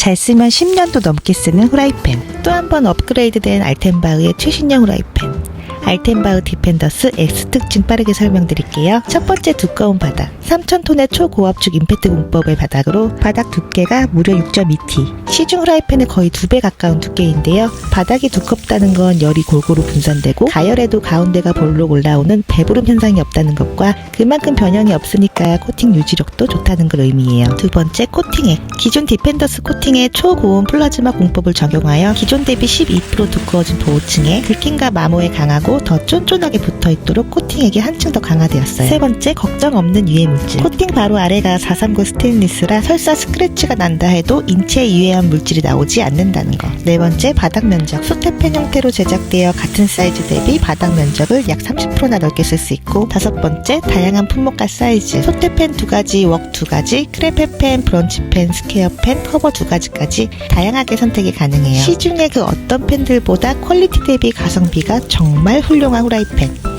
잘 쓰면 10년도 넘게 쓰는 후라이팬. 또 한 번 업그레이드된 알텐바흐의 최신형 후라이팬. 알텐바흐 디펜더스 X 특징 빠르게 설명드릴게요. 첫 번째 두꺼운 바닥. 3,000톤의 초고압축 임팩트 공법의 바닥으로 바닥 두께가 무려 6.2T. 시중 후라이팬의 거의 두 배 가까운 두께인데요. 바닥이 두껍다는 건 열이 골고루 분산되고 가열에도 가운데가 볼록 올라오는 배부름 현상이 없다는 것과 그만큼 변형이 없으니까 코팅 유지력도 좋다는 걸 의미해요. 두 번째 코팅액. 기존 디펜더스 코팅에 초고온 플라즈마 공법을 적용하여 기존 대비 12% 두꺼워진 보호층에 긁힘과 마모에 강하고 더 쫀쫀하게 붙어 있도록 코팅액이 한층 더 강화되었어요. 세 번째 걱정 없는 유해 물질. 코팅 바로 아래가 439 스테인리스라 설사 스크래치가 난다 해도 인체에 유해한 물질이 나오지 않는다는 거. 네 번째 바닥 면적. 소테펜 형태로 제작되어 같은 사이즈 대비 바닥 면적을 약 30%나 넓게 쓸 수 있고 다섯 번째 다양한 품목과 사이즈. 소테펜 두 가지, 웍 두 가지, 크레페펜, 브런치펜, 스퀘어펜, 커버 두 가지까지 다양하게 선택이 가능해요. 시중의 그 어떤 펜들보다 퀄리티 대비 가성비가 정말 훌륭한 후라이팬.